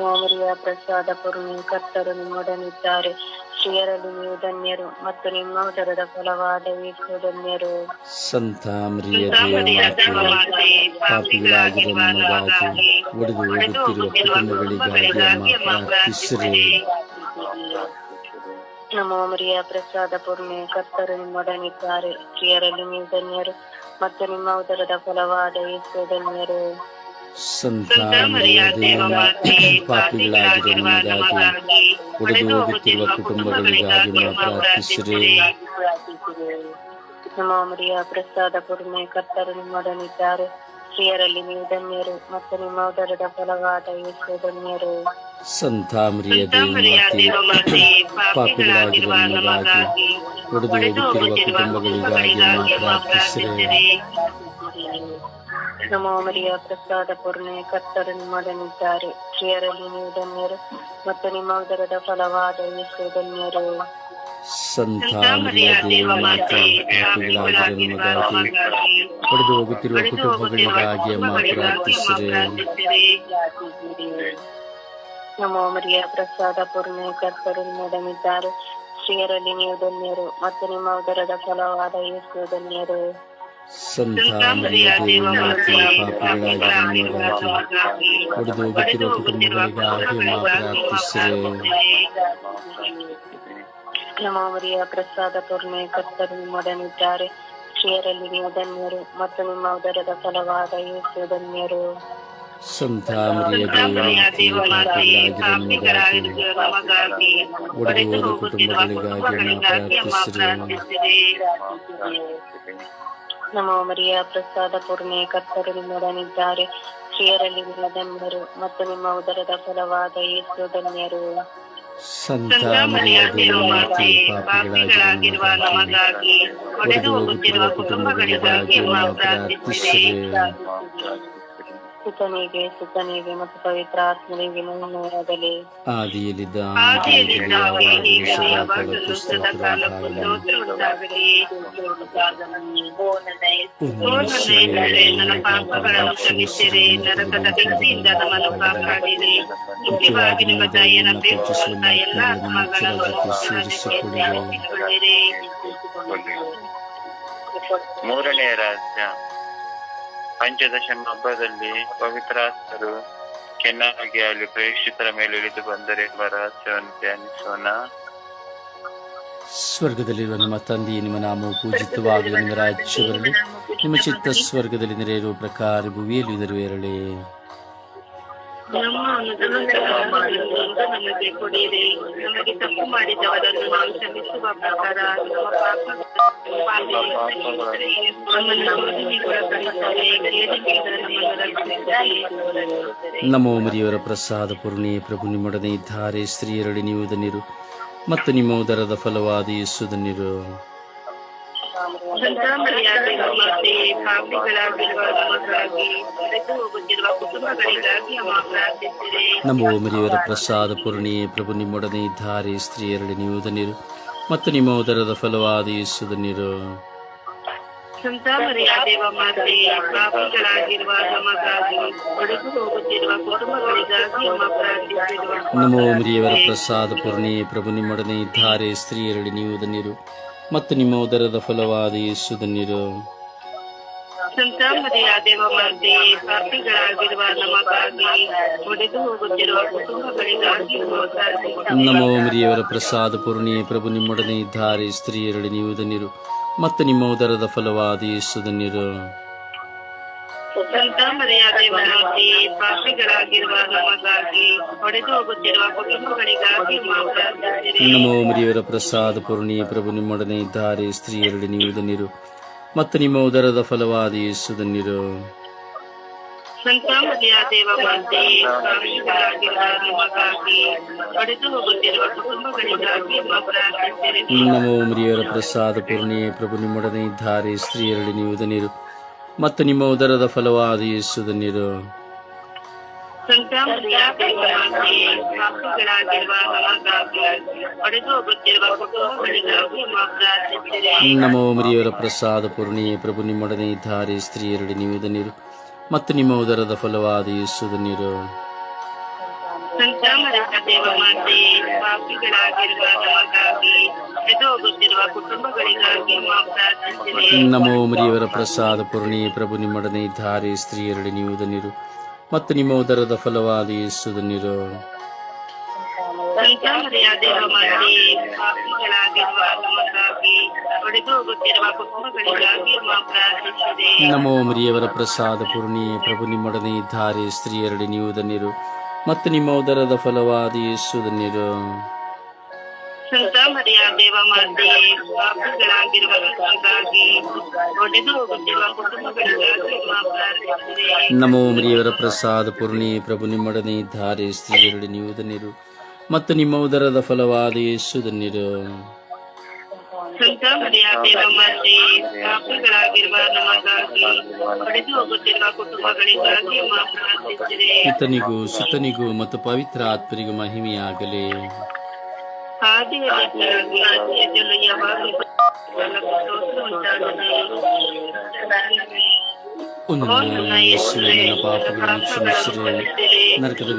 ಮರಿಯ ಪ್ರಸಾದ ಪುರುಣಿ ಕರ್ತರು ನಿಮ್ಮೊಡನಿದ್ದಾರೆ ಸ್ತ್ರೀಯರಲ್ಲಿ ನೀವು ಧನ್ಯರು ಮತ್ತು ನಿಮ್ಮ ಉದರದ ಫಲವಾದ ಯೇಸು ಧನ್ಯರು. ಸಂತ ಮರಿಯ ನಮಗಾಗಿ ಹೊಡೆದು ಹೋಗುತ್ತಿರುವ ಕುಟುಂಬಗಳಿಗಾಗಿ ಪ್ರಾರ್ಥಿಸಿರಿ. ಮರಿಯ ಪ್ರಸಾದ ಪೂರ್ಣೆ ಕರ್ತರು ನಿಮ್ಮೊಡನಿದ್ದಾರೆ. ಸ್ತ್ರೀಯರಲ್ಲಿ ನೀವು ಧನ್ಯರು ಮತ್ತು ನಿಮ್ಮ ಉದರದ ಫಲವಾದ ಯೇಸು ಧನ್ಯರು. ಸಂತ ಮಿರಿಯ ದೇವಮಾತೆ ಪಾಪಿಗಳಾಗಿರೋ ನಮಗಾಗಿ ಹೊಡೆದು ಹೋಗುತ್ತಿರುವ ಕುಟುಂಬಗಳಿಗಾಗಿ ನಾವು ಪ್ರಾರ್ಥಿಸಿರಿ ನಮೋ ಮರಿಯ ಪ್ರಸಾದ ಪೂರ್ಣೆ ಕರ್ತರು ನಿಮ್ಮೊಡನಿದ್ದಾರೆ ಸ್ತ್ರೀಯರಲ್ಲಿ ನೀವು ಧನ್ಯರು ಮತ್ತು ನಿಮ್ಮ ಉದರದ ಫಲವಾದ ಯೇಸು ಧನ್ಯರು ಸಂತ ಮಿರಿಯ ದೇವಮಾತೆ ಪಾಪಿಗಳಾಗಿರುವ ನಮಗಾಗಿ ಹೊಡೆದು ಹೋಗುತ್ತಿರುವ ಕುಟುಂಬಗಳಿಗಾಗಿ ನಾವು ಪ್ರಾರ್ಥಿಸಿರಿ ನಮೋ ಮರಿಯ ಪ್ರಸಾದ ಪೂರ್ಣೆ ಕರ್ತರು ನಿಮ್ಮೊಡನಿದ್ದಾರೆ ಸ್ತ್ರೀಯರಲ್ಲಿ ನೀವು ಧನ್ಯರು ಮತ್ತು ನಿಮ್ಮ ಉದರದ ಫಲವಾದ ಯೇಸು ಧನ್ಯರು ಸಂತ ಮಿರಿಯ ದೇವಮಾತೆ ಪಾಪಿಗಳಾಗಿರುವ ನಮಗಾಗಿ ಹೊಡೆದು ಹೋಗುತ್ತಿರುವ ಕುಟುಂಬಗಳಿಗಾಗಿ ನಾವು ಪ್ರಾರ್ಥಿಸಿರಿ. ನಮೋ ಮರಿಯ ಪ್ರಸಾದ ಪೂರ್ಣೆ ಕರ್ತರು ನಿಮ್ಮೊಡನಿದ್ದಾರೆ ಸ್ತ್ರೀಯರಲ್ಲಿ ನೀವು ಧನ್ಯರು ಮತ್ತು ನಿಮ್ಮ ಉದರದ ಫಲವಾದ ಯೇಸು ಧನ್ಯರು ಸಂತ ಮಿರಿಯ ದೇವಮಾತೆ ಪಾಪಿಗಳಾಗಿರುವ ನಮಗಾಗಿ ಹೊಡೆದು ಹೋಗುತ್ತಿರುವ ಪ್ರಾರ್ಥಿಸಿರಿ ಪ್ರಸಾದ ಪೂರ್ಣೆ ಕರ್ತರು ನಿಮ್ಮೊಡನಿದ್ದಾರೆ. ಶ್ರೀಯರಲ್ಲಿ ನೀವು ಧನ್ಯರು ಮತ್ತು ನಿಮ್ಮ ಉದರದ ಫಲವಾದ ಯೇಸು ಧನ್ಯರು. ಸಂತಾಮರಿಯ ಕುಟುಂಬಗಳಿಗಾಗಿ ಪ್ರಾರ್ಥಿಸಿರಿ. ನಮೋ ಮರಿಯ ಪ್ರಸಾದ ಪೂರ್ಣೆ ಕರ್ತರು ನಿಮ್ಮೊಡನಿದ್ದಾರೆ ಸ್ತ್ರೀಯರಲ್ಲಿ ನಿಮ್ಮದೆಂಬರು ಮತ್ತು ನಿಮ್ಮ ಉದರದ ಫಲವಾದ ಯೇಸು ಧನ್ಯರು. ಸಂತ ಮಿರಿಯ ದೇವಮಾತೆ ಪಾಪಿಗಳಾಗಿರುವ ನಮಗಾಗಿ ಹೊಡೆದು ಹೋಗುತ್ತಿರುವ ಕುಟುಂಬಗಳಿಗಾಗಿ ಪ್ರಾರ್ಥಿಸಿದೆ ಸುತನಿಗೆ ಸುತನಿಗೆ ಮತ್ತು ಪವಿತ್ರ ಆತ್ಮನಿಗೆ ಮಹಿಮೆಯಾಗಲಿ ಆದಿಯಲ್ಲಿದ್ದ ನರಕದ ನಮ್ಮನ್ನು ಕಾಪಾಡಿರಿ ಮುಖ್ಯವಾಗಿ ನಿಮ್ಮ ದಯೆಯನ್ನು ಅಪೇಕ್ಷಿಸುವಂತ ಎಲ್ಲ ಆತ್ಮಗಳನ್ನು ಸೇರಿಸಿಕೊಳ್ಳಿರಿ. ಮೂರನೇ ರಹಸ್ಯ ಪಂಚದಶಮ ಹಬ್ಬದಲ್ಲಿ ಪವಿತ್ರಾತ್ಮರು ಚೆನ್ನಾಗಿ ಅಲ್ಲಿ ಪ್ರೇಕ್ಷಿತರ ಮೇಲೆ ಇಳಿದು ಬಂದರೆಂಬ ರಹಸ್ಯವನ್ನು ಧ್ಯಾನಿಸೋಣ ಸ್ವರ್ಗದಲ್ಲಿರುವ ನಮ್ಮ ತಂದೆಯೇ, ನಿಮ್ಮ ನಾಮವು ಪೂಜಿತವಾಗಲಿ, ನಿಮ್ಮ ರಾಜ್ಯ ಬರಲಿ. ನಿಮ್ಮ ಚಿತ್ತ ಸ್ವರ್ಗದಲ್ಲಿ ನೆರೆಯಿರುವ ಪ್ರಕಾರ ಭುವಿಯಲ್ಲಿ ನೆರವೇರಲಿ. ನಮ್ಮ ನಮಗೆ ಕೊಡಿರಿ. ನಮಗೆ ತಪ್ಪು ಮಾಡಿದವರನ್ನು ನಾವು ಕ್ಷಮಿಸುವ ಪ್ರಕಾರ ನಮ್ಮ ಮರಿಯವರ ಪ್ರಸಾದ ಪೂರ್ಣಿ ಪ್ರಭು ನಿಮ್ಮೊಡನೆ ಇದ್ದಾರೆ. ಸ್ತ್ರೀಯರಡಿ ನೀವು ಧನ್ಯರು ಮತ್ತು ನಿಮ್ಮ ಉದರದ ಫಲವಾದ ಯೇಸು ಧನ್ಯರು. ಸಂತಾನಮರಿಯಾದ ಮಾತೆ ಪಾಪಿಗಳಾಗಿರುವ ನಮಗಾಗಿ ಬೆಳೆದು ಹೋಗುತ್ತಿರುವ ಕುಟುಂಬಗಳಿಗಾಗಿ ಅಮ್ಮ ಪ್ರಾರ್ಥಿಸಿರಿ ನಮೋ ಮರಿಯವರ ಪ್ರಸಾದ ಪೂರ್ಣಿ ಪ್ರಭು ನಿಮ್ಮೊಡನೆ ಇದ್ದಾರೆ ಸ್ತ್ರೀಯರಡಿ ನೀವು ಧನ್ಯರು ಮತ್ತು ನಿಮ್ಮ ಉದರದ ಫಲವಾದ ಯೇಸು ಧನ್ಯರು ಸಂತಾಮರಿಯ ದೇವ ಮಾತೆ ಪಾಪಿಗಳಾಗಿರುವ ನಮಗಾಗಿ ಒಡೆದು ಹೋಗುತ್ತಿರುವ ಕುಟುಂಬಗಳಿಗಾಗಿ ಅಮ್ಮ ಪ್ರಾರ್ಥಿಸಿರುವ ನಮೋ ಮರಿಯವರ ಪ್ರಸಾದ ಪೂರ್ಣಿ ಪ್ರಭು ನಿಮ್ಮೊಡನೆ ಇದ್ದಾರೆ ಸ್ತ್ರೀಯರಡಿ ನೀವು ಧನ್ಯರು ಮತ್ತು ನಿಮ್ಮ ಉದರದ ಫಲವಾದ ಯೇಸು ಧನ್ಯರು. ಸಂತಾಮರಿಯ ದೇವ ಮಾತೆ ಪಾಪಿಗಳಾಗಿರುವ ನಮಗಾಗಿ ಒಡೆದು ಹೋಗುತ್ತಿರುವ ಕುಟುಂಬಗಳಿಗಾಗಿ ನಮೋ ಮರಿಯವರ ಪ್ರಸಾದ ಪೂರ್ಣಿ ಪ್ರಭು ನಿಮ್ಮೊಡನೆ ಇದ್ದಾರೆ ಸ್ತ್ರೀಯರಡಿ ನೀವು ಧನ್ಯರು. ಮತ್ತು ನಿಮ್ಮ ಉದರದ ಫಲವಾದ ಯೇಸು ಧನ್ಯರು. ಸಂತಾಮರಿಯ ದೇವ ಮಾತೆ ಪಾಪಿಗಳಾಗಿರುವ ನಮಗಾಗಿ ಒಡೆದು ಹೋಗುತ್ತಿರುವ ಕುಟುಂಬಗಳಿಗಾಗಿ ನಮೋ ಮರಿಯವರ ಪ್ರಸಾದ ಪೂರ್ಣಿ ಪ್ರಭು ನಿಮ್ಮೊಡನೆ ಇದ್ದಾರೆ ಸ್ತ್ರೀಯರಡಿ ನೀವು ಧನ್ಯರು. ಮತ್ತು ನಿಮ್ಮ ಉದರದ ಫಲವಾದ ಯೇಸು ಧನ್ಯರು. ಸಂತಾಮರಿಯ ದೇವ ಮಾತೆ ಪಾಪಿಗಳಾಗಿರುವ ನಮಗಾಗಿ ಒಡೆದು ಹೋಗುತ್ತಿರುವ ಕುಟುಂಬಗಳಿಗಾಗಿ ಅಮ್ಮ ಪ್ರಾರ್ಥಿಸಿರಿ ನಮೋ ಮರಿಯವರ ಪ್ರಸಾದ ಪೂರ್ಣಿ ಪ್ರಭು ನಿಮ್ಮೊಡನೆ ಇದ್ದಾರೆ ಸ್ತ್ರೀಯರಡಿ ನೀವು ಧನ್ಯರು. ಮತ್ತು ನಿಮ್ಮ ಉದರದ ಫಲವಾದ ಯೇಸು ನೀರು. ನಮೋ ಮರಿಯವರ ಪ್ರಸಾದ ಪೂರ್ಣಿ ಪ್ರಭು ನಿಮ್ಮೊಡನೆ ಇದ್ದಾರೆ ಸ್ತ್ರೀಯರಡಿ ನೀವು ನೀರು. ಮತ್ತು ನಿಮ್ಮ ಉದರದ ಫಲವಾದ ಯೇಸುದ ಧನ್ಯರು ದೇವ ಮಾತೆ ಪಾಪಿಗಳಾಗಿರುವ ನಮಗಾಗಿ ಒಡೆದು ಹೋಗುತ್ತಿರುವ ಕುಟುಂಬಗಳಿಗಾಗಿ ನಮೋ ಮರಿಯವರ ಪ್ರಸಾದ ಪೂರ್ಣಿ ಪ್ರಭು ನಿಮ್ಮೊಡನೆ ಇದ್ದಾರೆ ಸ್ತ್ರೀಯರಡಿ ನೀವು ಧನ್ಯರು ಮತ್ತು ನಿಮ್ಮ ಉದರದ ಫಲವಾದ ಯೇಸು ಧನ್ಯರು. ಸಂತಾಮರಿಯ ದೇವ ಮಾತೆ ಪಾಪಿಗಳಾಗಿರುವ ನಮಗಾಗಿ ಒಡೆದು ಹೋಗುತ್ತಿರುವ ಕುಟುಂಬಗಳಿಗಾಗಿ ಅಮ್ಮ ನಮೋ ಮರಿಯವರ ಪ್ರಸಾದ ಪೂರ್ಣಿ ಪ್ರಭು ನಿಮ್ಮೊಡನೆ ಇದ್ದಾರೆ ಸ್ತ್ರೀಯರಡಿ ನೀವು ಧನ್ಯರು ಮತ್ತು ನಿಮ್ಮ ಉದರದ ಫಲವಾದ ಯೇಸು ಧನ್ಯರು. ಸಂತಾಮರಿಯ ದೇವ ಮಾತೆ ಪಾಪಿಗಳಾಗಿರುವ ನಮಗಾಗಿ ಒಡೆದು ಹೋಗುತ್ತಿರುವ ಕುಟುಂಬಗಳಿಗಾಗಿ ಅಮ್ಮ ನಮೋ ಮರಿಯವರ ಪ್ರಸಾದ ಪೂರ್ಣಿ ಪ್ರಭು ನಿಮ್ಮೊಡನೆ ಇದ್ದಾರೆ ಸ್ತ್ರೀಯರಡಿ ನೀವು ಧನ್ಯರು. ಮತ್ತು ನಿಮ್ಮ ಉದರದ ಫಲವಾದ ಯೇಸು ಧನ್ಯರು. ಸಂತಾಮರಿಯ ದೇವ ಪಾಪಗಳಾಗಿರುವ ನಮಗಾಗಿ ಪಡೆದು ಹೋಗುತ್ತಿರುವ ಕುಟುಂಬಗಳಿಗಾಗಿ ಪಿತನಿಗೂ ಸುತನಿಗೂ ಮತ್ತು ಪವಿತ್ರ ಆತ್ಮರಿಗೂ ಮಹಿಮೆಯಾಗಲಿ. ಯಾವಾಗಲೂ ಸ್ತೋತ್ರ ಉಂಟಾಗಲಿ. ಒಂದು ನನ್ನ ಯೇಸುವೆ ನನ್ನ ಪಾಪಗಳನ್ನು ಕ್ಷಮಿಸಿರಿ ನರಕದ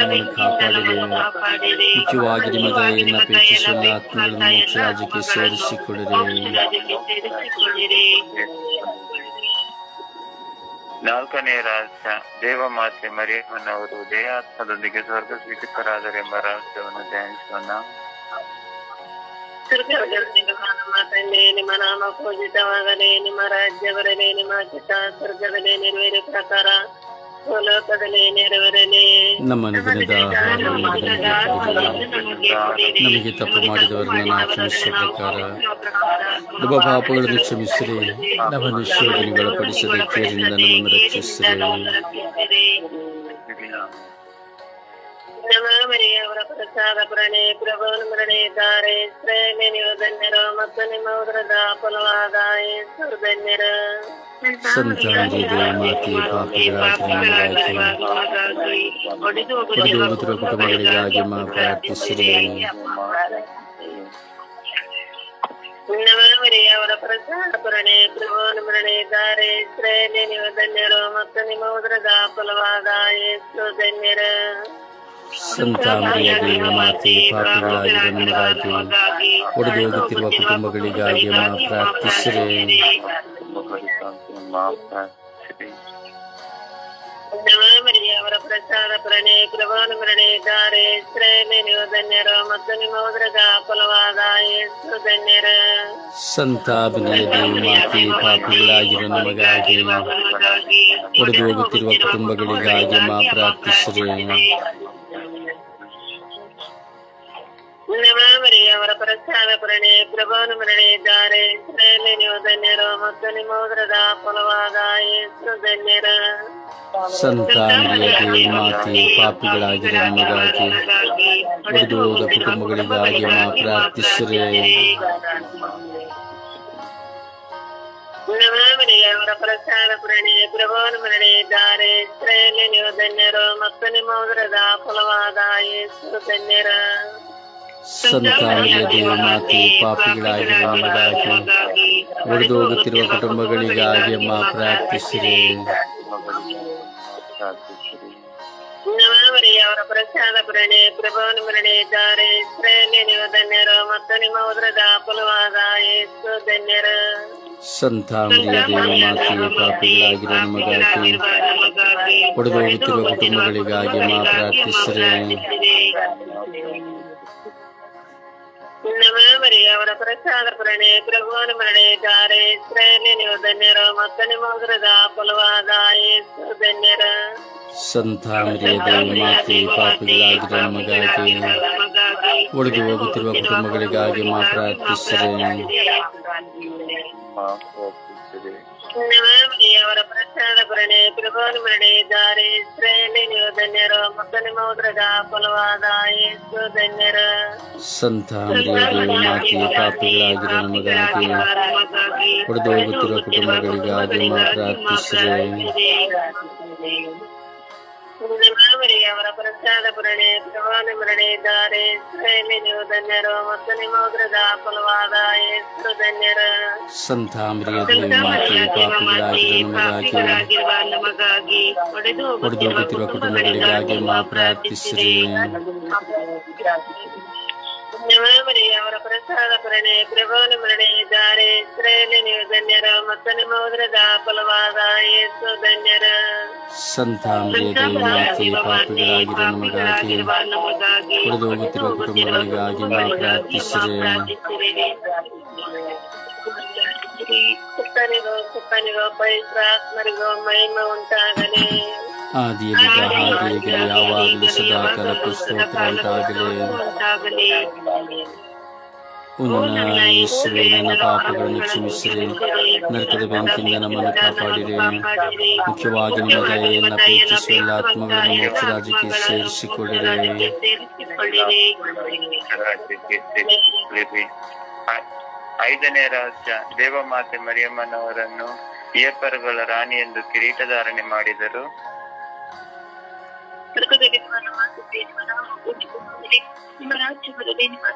ಬೆಂಕಿಯಿಂದ ನಮ್ಮನ್ನು ಕಾಪಾಡಿರಿ ಮುಖ್ಯವಾಗಿ ನಿಮ್ಮ ದಯೆಯನ್ನು ಅಪೇಕ್ಷಿಸುವ ಆತ್ಮಗಳನ್ನು ಮೋಕ್ಷ ರಾಜ್ಯಕ್ಕೆ ಸೇರಿಸಿಕೊಳ್ಳಿರಿ ರಾಜ್ಯಕ್ಕೆ ಸೇರಿಸಿಕೊಳ್ಳಿರಿ ನಾಲ್ಕನೇ ರಹಸ್ಯ ದೇವಮಾತೆ ಮರಿಯಮ್ಮನವರು ದೇಹಾತ್ಮದೊಂದಿಗೆ ಸ್ವರ್ಗ ಸ್ವೀಕೃತರಾದರೆಂಬ ರಹಸ್ಯವನ್ನು ಧ್ಯಾನಿಸೋಣ ನಿಮ್ಮ ಚಿತ್ತ ಸ್ವರ್ಗದಲ್ಲಿ ನೆರವೇರಿದ ಪ್ರಕಾರ ಭೂಲೋಕದಲ್ಲಿ ನೆರವೇರಲಿ ನಮ್ಮ ಅನುದಿನದ ಆಹಾರವನ್ನು ನಮಗೆ ತಪ್ಪು ಮಾಡಿದವರನ್ನು ನಾವು ಕ್ಷಮಿಸುವ ಪ್ರಕಾರ ನಮ್ಮ ಪಾಪಗಳನ್ನು ಕ್ಷಮಿಸಿರಿ ನಮ್ಮನ್ನು ಶೋಧನೆಗೊಳಪಡಿಸದೆ ಕೇರಿನಿಂದ ನಮ್ಮನ್ನು ರಕ್ಷಿಸಿರಿ ನಮ್ಮ ಮರಿಯವರ ಪ್ರಸಾದ ಪ್ರಣೆ ಪ್ರಭುವನ್ನು ಮರಣೆ ಇದ್ದಾರೆ ಇಸ್ರಾಯೇಲಿ ನೀವು ಧನ್ಯರು ಮತ್ತು ನಿಮ್ಮ ಉದರದ ಫಲವಾದ ಯೇಸು ಧನ್ಯರು ಸಂತಾನದಿ ಮಾತೆ ಪಾಪಿಗಳಾಗಿ ನಮಗಾಗಿ ಒಡೆದು ಒಡೆದು ಹೋಗುತ್ತಿರುವ ಕುಟುಂಬಗಳಿಗಾಗಿ ಮಾ ಪ್ರಾರ್ಥಿಸಿರಿ ನಮ್ಮ ಮರಿಯವರ ಪ್ರಸಾದ ಪ್ರಣೆ ಪ್ರಭುವನ್ನು ಮರಣೆ ಇದ್ದಾರೆ ಇಸ್ರಾಯೇಲಿ ನೀವು ಧನ್ಯರು ಮತ್ತು ನಿಮ್ಮ ಉದರದ ಫಲವಾದ ಯೇಸು ಧನ್ಯರು ಸಂತಾನದಿಯ ದೇವ ಮಾತೆ ಪಾಪಿಗಳಾಗಿ ನಮಗಾಗಿ ಒಡೆದು ಹೋಗುತ್ತಿರುವ ಕುಟುಂಬಗಳಿಗಾಗಿ ಮಾ ಪ್ರಾರ್ಥಿಸಿರಿ. ಅವರ ಪ್ರಸಾದ ಪ್ರಣೆ ಕೃಪಾನು ಮರಣೆ ದಾರೆ ಶ್ರೇಲೆ ನೀವು ಧನ್ಯರು ಮತ್ತು ನಿಮ್ಮ ಉದರದ ಫಲವಾದ ಯೇಸು ಧನ್ಯರ ಸಂತಾಪನೆಯ ದೇವಮಾತೆ ನಮಗಾಗಿ ಒಡೆದು ಹೋಗುತ್ತಿರುವ ಕುಟುಂಬಗಳಿಗಾಗಿ ಮಾ ಪ್ರಾರ್ಥಿಸಿರಿ. ನವಮರಿಯ ಅವರ ಪ್ರಸಾದ ಪ್ರಣೆ ಮರಣೆ ಇದ್ದಾರೆ. ಶ್ರೇಲೆ ನೀವು ಧನ್ಯರು ಮತ್ತು ನಿಮ್ಮ ಉದರದ ಫಲವಾದ ಯೇಸು ಧನ್ಯರ. ಸಂತಾನೀಯ ದೇವಮಾತೆ ಪಾಪಿಗಳಾಗಿರೋ ನಮಗಾಗಿ ಹೋದ ಕುಟುಂಬಗಳಿಗಾಗಿ ಮಾ ಪ್ರಾರ್ಥಿಸಿರಿ ನವಮರಿಯ ಅವರ ಪ್ರಸಾದ ಪ್ರಣೆ ಪ್ರಭಾನ ಮರಣೆ ದಾರೆ ಶ್ರೇಲೆ ನೀವು ಧನ್ಯರು ಮತ್ತು ನಿಮ್ಮ ಉದರದ ಫಲವಾದ ಯೇಸು ಧನ್ಯರ ಸಂತಾನೀಯ ದೇವಮಾತೆ ಪಾಪಿಗಳಾಗಿರೋ ನಮಗಾಗಿ ಒಡೆದು ಹೋಗುತ್ತಿರುವ ಕುಟುಂಬಗಳಿಗಾಗಿ ಮಾ ಪ್ರಾರ್ಥಿಸಿರಿ ಪ್ರಾರ್ಥಿಸಿರಿ ನವಮರಿಯ ಅವರ ಪ್ರಸಾದ ಪ್ರಣೆ ಪ್ರಭಾನ ಮರಣೆ ದಾರೆ ಶ್ರೇಲೆ ನೀವು ಧನ್ಯರು ಮತ್ತು ನಿಮ್ಮ ಉದರದ ಫಲವಾದ ಯೇಸು ಧನ್ಯರ ಸಂತಾನೀಯ ದೇವಮಾತೆ ಪಾಪಿಗಳಾಗಿರೋ ನಮಗಾಗಿ ಒಡೆದು ಹೋಗುತ್ತಿರುವ ಕುಟುಂಬಗಳಿಗಾಗಿ ಮಾ ಪ್ರಾರ್ಥಿಸಿರಿ ನವಮರಿಯ ಅವರ ಪ್ರಸಾದ ಪ್ರಣೆ ಪ್ರಭುವನ ಮರಣೆ ದಾರೆ ಶ್ರೇಲೆ ನೀವು ಧನ್ಯರು ಮತ್ತು ನಿಮ್ಮ ಉದರದ ಫಲವಾದ ಯೇಸು ಧನ್ಯರ ಸಂತಾನೀಯ ದೇವಮಾತೆ ಪಾಪಿಗಳಾಗಿರೋ ನಮಗಾಗಿ ಒಡೆದು ಹೋಗುತ್ತಿರುವ ಕುಟುಂಬಗಳಿಗಾಗಿ ಮಾ ಪ್ರಾರ್ಥಿಸಿರಿ ಮಾ ಪ್ರಾರ್ಥಿಸಿರಿ ನವಮರಿಯ ಅವರ ಪ್ರಸಾದ ಪ್ರಣೆ ಪ್ರಭುವನ ಮರಣೆ ದಾರೆ ಶ್ರೇಲೆ ನೀವು ಧನ್ಯರು ಮತ್ತು ನಿಮ್ಮ ಉದರದ ಫಲವಾದ ಯೇಸು ಧನ್ಯರ ಸಂತಾನೀಯ ದೇವಮಾತೆ ಪಾಪಿಗಳಾಗಿರೋ ನಮಗಾಗಿ ಒಡೆದು ಹೋಗುತ್ತಿರುವ ಕುಟುಂಬಗಳಿಗಾಗಿ ಮಾ ಪ್ರಾರ್ಥಿಸಿರಿ ನವಮರಿಯ ಅವರ ಪ್ರಸಾದ ಪುರಣೆ ಪ್ರವಾದ ಮರಣೆ ಇದ್ದಾರೆ ನೀವು ಧನ್ಯರು ಮತ್ತು ನಿಮ್ಮ ಉಗ್ರದ ಫಲವಾದ ಯೇಸು ಧನ್ಯರ. ಸಂತಾನೀಯ ದೇವಮಾತೆ ನಮಗಾಗಿ ಒಡೆದು ಒಡೆದು ಹೋಗುತ್ತಿರುವ ಕುಟುಂಬಗಳಿಗಾಗಿ ಮಾ ಪ್ರಾರ್ಥಿಸಿರಿ. ನವಮರಿಯ ಅವರ ಪ್ರಸಾದ ಪ್ರಣೆ ಪ್ರಭುವನ ಮರಣೆ ದಾರೆ ಶ್ರೇಲೆ ನೀವು ಧನ್ಯರು ಮತ್ತು ನಿಮ್ಮ ಉದರದ ಫಲವಾದ ಯೇಸು ಧನ್ಯರ. ಸಂತಾನೀಯ ದೇವಮಾತೆ ಪಾಪಿಗಳಾಗಿರೋ ನಮಗಾಗಿ ಒಡೆದು ಹೋಗುತ್ತಿರುವ ಕುಟುಂಬಗಳಿಗಾಗಿ ಮಾ ಪ್ರಾರ್ಥಿಸಿರಿ ಸುತ್ತನಿಗೋ ಸುತ್ತನಿಗೋ ಪವಿತ್ರಾತ್ಮರಿಗೋ ಮಹಿಮ ಉಂಟಾಗಲಿ ಆದಿಯಲ್ಲಿದ್ದ ಹಾಗೆ ಈಗ ಯಾವಾಗಲೂ ಸದಾಕಾಲ ಸ್ತೋತ್ರ ಉಂಟಾಗಲಿ ಓ ನನ್ನ ಯೇಸುವೆ ನನ್ನ ಪಾಪಗಳನ್ನು ಕ್ಷಮಿಸಿರಿ ನರಕದ ಬೆಂಕಿಯಿಂದ ನಮ್ಮನ್ನು ಕಾಪಾಡಿರಿ ಮುಖ್ಯವಾಗಿ ನಿಮ್ಮ ದಯೆಯನ್ನು ಪ್ರೀತಿಸುವ ಎಲ್ಲ ಆತ್ಮಗಳನ್ನು ಮೋಕ್ಷ ರಾಜ್ಯಕ್ಕೆ ಸೇರಿಸಿಕೊಡಿರಿ ರಾಜ್ಯಕ್ಕೆ ಸೇರಿಸಿರಿ. ಐ- ಐದನೇ ರಹಸ್ಯ ದೇವಮಾತೆ ಮರಿಯಮ್ಮನವರನ್ನು ಏಪರ್ಗಳ ರಾಣಿ ಎಂದು ಕಿರೀಟಧಾರಣೆ ಮಾಡಿದರು. ನಮ್ಮ ರಾಜ್ಯ ನಿಮ್ಮ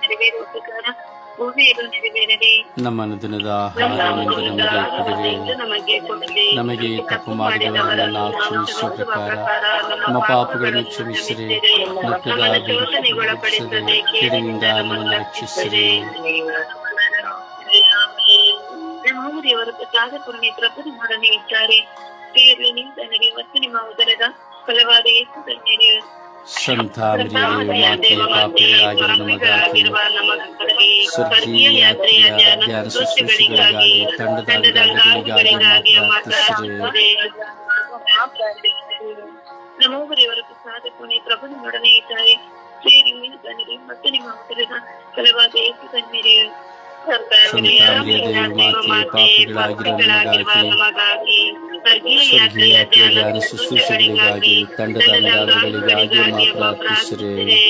ನೆರವೇರುವ ಪ್ರಕಾರ ನಮ್ಮ ಅನುದಿನದ ಆಹಾರವೆಂದು ನಮಗೆ ಕೊಡಿರಿ ನಮಗೆ ಕೊಡಲಿ ನಮಗೆ ತಪ್ಪು ಮಾಡಿದವರನ್ನು ನಾವು ಕ್ಷಮಿಸುವ ಪ್ರಕಾರ ನಮ್ಮ ಪಾಪಗಳನ್ನು ಕ್ಷಮಿಸಿರಿ ಮತ್ತು ದಾರಿಗೊಳಪಡಿಸದೆ ಕೇಡಿನಿಂದ ನಮ್ಮನ್ನು ರಕ್ಷಿಸಿರಿ ನಮ್ಮೂರಿಯವರ ಪ್ರಸಾದ ಪೂರ್ಣಿ ಪ್ರಭುನೊಡನೆ ಇದ್ದಾರೆ ಸ್ತ್ರೀಯರಲ್ಲಿ ನೀವು ಧನ್ಯರು ಮತ್ತು ನಿಮ್ಮ ಉದರದ ಫಲವಾದ ಯೇಸು ಧನ್ಯರು ಸಂತಾನೀಯ ಮಾತೆ ಪಾಪಿಗಳಾಗಿರುವ ನಮಗಾಗಿ ಸ್ವರ್ಗೀಯ ಯಾತ್ರೆಯ ಧ್ಯಾನ ಶುಶ್ರೂಷೆಗಳಿಗಾಗಿ ತಂಡದ ಅಂಗಗಳಿಗಾಗಿ ಪ್ರಾರ್ಥಿಸಿರಿ ನಮ್ಮೊಬ್ಬರಿವರ ಪ್ರಸಾದ ಪುಣ್ಯ ಪ್ರಭುನೊಡನೆ ಇದ್ದಾರೆ ಸೇರಿ ನೀವು ಧನ್ಯರು ಮತ್ತು ನಿಮ್ಮ ಉದರದ ಫಲವಾದ ಯೇಸು ಧನ್ಯರು ಸಂತಾನೀಯ ಮಾತೆ ಪಾಪಿಗಳಾಗಿರುವ ನಮಗಾಗಿ ಸ್ವರ್ಗೀಯ ಧ್ಯಾನ ಶುಶ್ರೂಷೆಗಳಿಗಾಗಿ ತಂಡದ ಅಂಗಗಳಿಗಾಗಿ ಮಾ ಪ್ರಾರ್ಥಿಸಿರಿ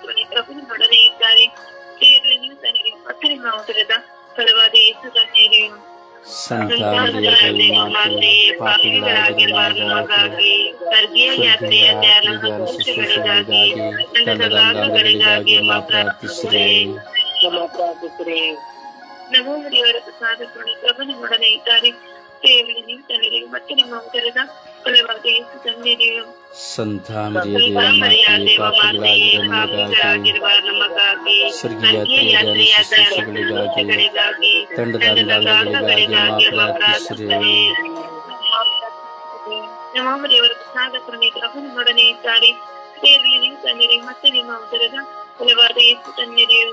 ಪುಣ್ಯ ಪ್ರಭುನೊಡನೆ ಇದ್ದಾರೆ. ಸೇರಿ ನೀವು ಧನ್ಯರು ಮತ್ತು ನಿಮ್ಮ ಉದರದ ಫಲವಾದ ಧನ್ಯರು ಸಂತಾನೀಯ ಮಾತೆ ಪಾಪಿಗಳಾಗಿರುವ ನಮಗಾಗಿ ಸ್ವರ್ಗೀಯ ಯಾತ್ರೆಯ ಧ್ಯಾನ ಶುಶ್ರೂಷೆಗಳಿಗಾಗಿ ತಂಡದ ಅಂಗಗಳಿಗಾಗಿ ಮಾ ಪ್ರಾರ್ಥಿಸಿರಿ ನಮ್ಮೊಬ್ಬರಿವರ ಪ್ರಸಾದ ಪುಣ್ಯ ಪ್ರಭುನೊಡನೆ ಇದ್ದಾರೆ. ಸೇವೆಯಲ್ಲಿ ನೀವು ತಂದಿರಿ ಮತ್ತು ನಿಮ್ಮ ಉದರದ ಫಲವಾದ ಯೇಸು ತಂದಿರಿಯು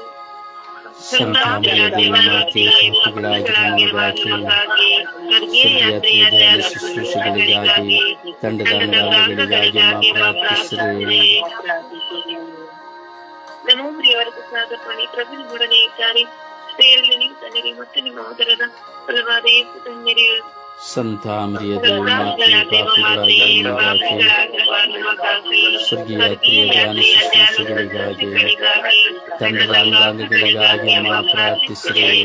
ಸಂತ ಮರಿಯ ದೇವ ಮಾತೆಯೇ ಪಾಪಿಗಳಾಗಿರುವ ನಮಗಾಗಿ ಸ್ವರ್ಗೀಯ ಯಾತ್ರೆಯ ಶುಶ್ರೂಷೆಗಳಿಗಾಗಿ ತಂಡದ ಅಂಗಾಂಗಗಳಿಗಾಗಿ ಪ್ರಾರ್ಥಿಸಿರಿ ನಮ್ಮ ದೇವರ ಪ್ರಸಾದ ಕರುಣೆ ಪ್ರಭುನೊಡನೆ ಇದ್ದಾರೆ ಸೇವೆಯಲ್ಲಿ ನೀವು ತಂದಿರಿ ಮತ್ತು ನಿಮ್ಮ ಉದರದ ಫಲವಾದ ಯೇಸು ತಂದಿರಿಯು ಸಂತ ಮರಿಯ ದೇವ ಮಾತೆಯೇ ಪಾಪಿಗಳಾಗಿರುವ ನಮಗಾಗಿ ಸ್ವರ್ಗೀಯ ಯಾತ್ರೆಯ ಶುಶ್ರೂಷೆಗಳಿಗಾಗಿ ತಂಡದ ಅಂಗಾಂಗಗಳಿಗಾಗಿ ಪ್ರಾರ್ಥಿಸಿರಿ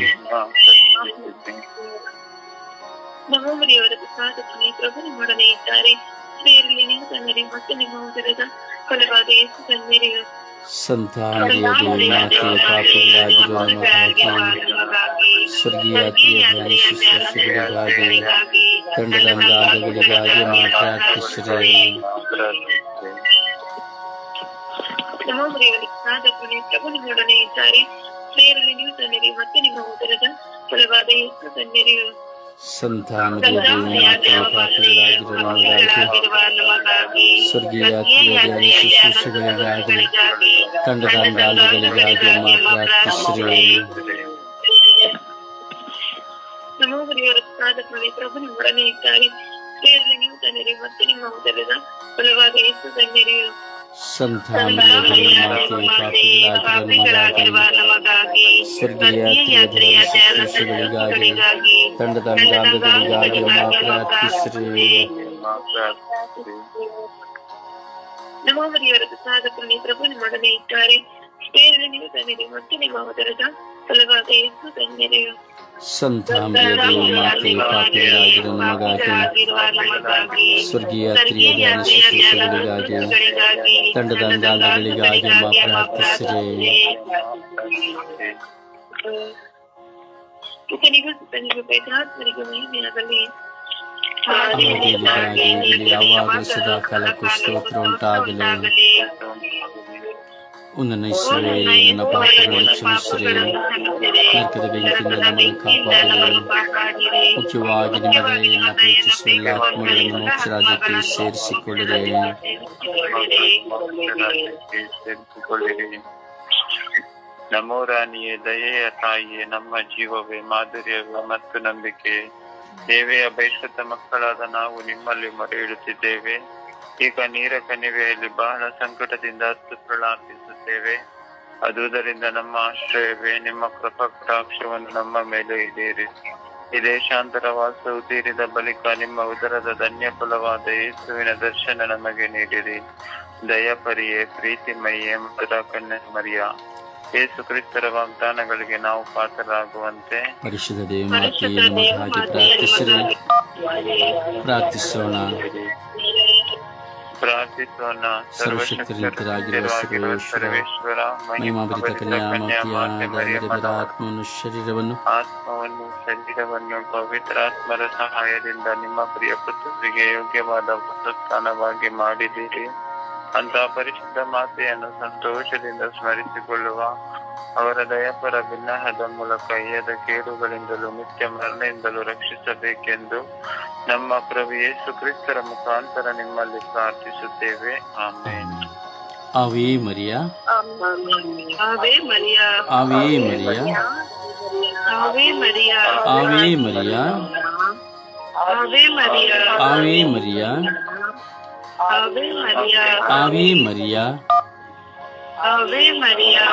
ನಮೋ ಪ್ರಿಯವರ ಪ್ರಸಾದ ಕರುಣೆ ಪ್ರಭುನೊಡನೆ ಇದ್ದಾರೆ ಸೇವೆಯಲ್ಲಿ ನೀವು ತಂದಿರಿ ಮತ್ತು ನಿಮ್ಮ ಉದರದ ಫಲವಾದ ಯೇಸು ತಂದಿರಿಯು ಸಂತ ಮರಿಯ ದೇವ ಮಾತೆಯೇ ಪಾಪಿಗಳಾಗಿರುವ ನಮಗಾಗಿ ಸ್ವರ್ಗೀಯ ಯಾತ್ರೆಯ ಧ್ಯಾನ ಶುಶ್ರೂಷೆಗಳಿಗಾಗಿ ತಂಡದ ಅಂಗಾಂಗಗಳಿಗಾಗಿ ಪ್ರಾರ್ಥಿಸಿರಿ ನವಮರಿಯವರ ಪ್ರಸಾದಕ್ಕೆ ಪ್ರಭು ನಿಮ್ಮೊಡನೆ ಇದ್ದಾರೆ ಸ್ತ್ರೀಯರಲ್ಲಿ ನೀವು ತಂದಿರಿ ಮತ್ತು ನಿಮ್ಮ ಉದರದ ಫಲವಾದ ಯೇಸು ತಂದಿರಿಯು ಸಂತ ಮರಿಯ ದೇವ ಮಾತೆಯೇ ಪಾಪಿಗಳಾಗಿರುವ ನಮಗಾಗಿ ಸ್ವರ್ಗೀಯ ಯಾತ್ರೆಯ ಧ್ಯಾನ ಶುಶ್ರೂಷೆಗಳಿಗಾಗಿ ತಂಡದ ಅಂಗಾಂಗಗಳಿಗಾಗಿ ಪ್ರಾರ್ಥಿಸಿರಿ ನವಮರಿಯವರ ಪ್ರಸಾದಕ್ಕೆ ಪ್ರಭು ನಿಮ್ಮೊಡನೆ ಇದ್ದಾರೆ ಸ್ತ್ರೀಯರಲ್ಲಿ ನೀವು ತಂದಿರಿ ಮತ್ತು ನಿಮ್ಮ ಉದರದ ಫಲವಾದ ಯೇಸು ತಂದಿರಿಯು ಸಂತ ಮರಿಯ ದೇವ ಮಾತೆಯೇ ಪಾಪಿಗಳಾಗಿರುವ ನಮಗಾಗಿ ಸ್ವರ್ಗೀಯ ಯಾತ್ರೆಯ ಧ್ಯಾನ ಶುಶ್ರೂಷೆಗಳಿಗಾಗಿ ತಂಡದ ಅಂಗಾಂಗಗಳಿಗಾಗಿ ಪ್ರಾರ್ಥಿಸಿರಿ ನಮೋಗರಿಯವರ ಪ್ರಸಾದಕ್ಕೆ ಪ್ರಭು ನಿಮ್ಮೊಡನೆ ಇದ್ದಾರೆ ಸ್ತ್ರೀಯರಲ್ಲಿ ನೀವು ತಂದಿರಿ ಮತ್ತು ನಿಮ್ಮ ಉದರದ ಫಲವಾದ ಯೇಸು ತಂದಿರಿಯು ಸಂತ ಮರಿಯ ದೇವ ಮಾತೆಯೇ ಪಾಪಿಗಳಾಗಿರುವ ನಮಗಾಗಿ ಸ್ವರ್ಗೀಯ ಯಾತ್ರೆಯ ಧ್ಯಾನ ಶುಶ್ರೂಷೆಗಳಿಗಾಗಿ ತಂಡದ ಅಂಗಾಂಗಗಳಿಗಾಗಿ ಪ್ರಾರ್ಥಿಸಿರಿ ನಮೋಗರಿಯವರ ಪ್ರಸಾದಕ್ಕೆ ಪ್ರಭು ನಿಮ್ಮೊಡನೆ ಇದ್ದಾರೆ ಸ್ತ್ರೀಯರಲ್ಲಿ ನೀವು ತಂದಿರಿ ಮತ್ತು ನಿಮ್ಮ ಉದರದ ಫಲವಾದ ಯೇಸು ತಂದಿರಿಯು ಸಂತ ಮರಿಯ ದೇವ ಮಾತೆಯೇ ಪಾಪಿಗಳಾಗಿರುವ ನಮಗಾಗಿ ಸ್ವರ್ಗೀಯ ಯಾತ್ರೆಯ ಧ್ಯಾನ ಶುಶ್ರೂಷೆಗಳಿಗಾಗಿ ತಂಡದ ಅಂಗಾಂಗಗಳಿಗಾಗಿ ಪ್ರಾರ್ಥಿಸಿರಿ ಸುತನಿಗೂ ಸುತನಿಗೂ ಪೇತಾತ್ಮರಿಗೂ ಮಹಿಮೆಯಾಗಲಿ ಆದಿಯಲ್ಲಿ ಯಾವಾಗಲೂ ಸದಾ ಕಾಲಕ್ಕೂ ಸ್ತೋತ್ರ ಉಂಟಾಗಲಿ ನನ್ನ ಪಾಪಗಳನ್ನು ಕ್ಷಮಿಸಿರಿ ನರಕದ ಬೆಂಕಿಯಿಂದ ನಮ್ಮನ್ನು ಕಾಪಾಡಿರಿ. ಮುಖ್ಯವಾಗಿ ನಿಮಗೆ ಪ್ರೀತಿಸುವ ಎಲ್ಲ ಆತ್ಮಗಳನ್ನು ಮೋಕ್ಷ ರಾಜ್ಯಕ್ಕೆ ಸೇರಿಸಿಕೊಳ್ಳಿರಿ. ಸೇರಿಸಿಕೊಳ್ಳಿರಿ. ನಮೋ ರಾಣಿಯೇ ದಯೆಯ ತಾಯಿಯೇ ನಮ್ಮ ಜೀವವೇ ಮಾಧುರ್ಯವೇ ಮತ್ತು ನಂಬಿಕೆ. ದೇವೆಯ ಬಯಸದ ಮಕ್ಕಳಾದ ನಾವು ನಿಮ್ಮಲ್ಲಿ ಮೊರೆ ಇಡುತ್ತಿದ್ದೇವೆ ಈಗ ನೀರ ಕಣಿವೆಯಲ್ಲಿ ಬಹಳ ಸಂಕಟದಿಂದ ಹತ್ತು ಪ್ರಾರ್ಥಿಸುತ್ತೇವೆ ಅದುದರಿಂದ ನಮ್ಮ ಆಶ್ರಯವೇ ನಿಮ್ಮ ಕೃಪಕಟಾಕ್ಷವನ್ನು ನಮ್ಮ ಮೇಲೆ ಇಡೀರಿ ಈ ದೇಶಾಂತರ ವಾಸವು ತೀರಿದ ಬಳಿಕ ನಿಮ್ಮ ಉದರದ ಧನ್ಯ ಫಲವಾದ ಯೇಸುವಿನ ದರ್ಶನ ನಮಗೆ ನೀಡಿರಿ. ದಯಪರಿಯೇ ಪ್ರೀತಿಮಯ್ಯೆ ಮಧುರ ಕನ್ಯ ಮರಿಯ. ಯೇಸು ಕ್ರಿಸ್ತರ ವಾಗ್ದಾನಗಳಿಗೆ ನಾವು ಪಾತ್ರರಾಗುವಂತೆ. ಪರಿಶುದ್ಧ ದೇವ ಪ್ರಾರ್ಥಿಸೋಣ. ಪ್ರಾರ್ಥಿಸೋಣ. ಸರ್ವಶಕ್ತರಿತರಾಗಿರುವ ಸರ್ವೇಶ್ವರ ಮಹಿಮಾಭರಿತ ಕನ್ಯಾಮಾತೆಯಾದ ಮಾತೆ ಮರಿಯರ ಆತ್ಮವನ್ನು ಶರೀರವನ್ನು ಆತ್ಮವನ್ನು ಶರೀರವನ್ನು ಪವಿತ್ರಾತ್ಮರ ಸಹಾಯದಿಂದ ನಿಮ್ಮ ಪ್ರಿಯ ಪುತ್ರರಿಗೆ ಯೋಗ್ಯವಾದ ಸ್ಥಾನವಾಗಿ ಮಾಡಿದ್ದೀರಿ. ಅಂತ ಪರಿಶುದ್ಧ ಮಾತೆಯನ್ನು ಸಂತೋಷದಿಂದ ಸ್ಮರಿಸಿಕೊಳ್ಳುವ ಅವರ ದಯಾಪರ ಬಿನ್ನಹದ ಮೂಲಕ ಎದ ಕೇಡುಗಳಿಂದಲೂ ನಿತ್ಯ ಮರಣೆಯಿಂದಲೂ ರಕ್ಷಿಸಬೇಕೆಂದು ನಮ್ಮ ಪ್ರಭು ಯೇಸು ಕ್ರಿಸ್ತರ ಮುಖಾಂತರ ನಿಮ್ಮಲ್ಲಿ ಪ್ರಾರ್ಥಿಸುತ್ತೇವೆ ಆಮೇಲೆ Ave Maria Ave Maria Ave Maria Ave Maria Ave Maria Ave Maria Ave Maria Ave Maria Ave Maria Ave Maria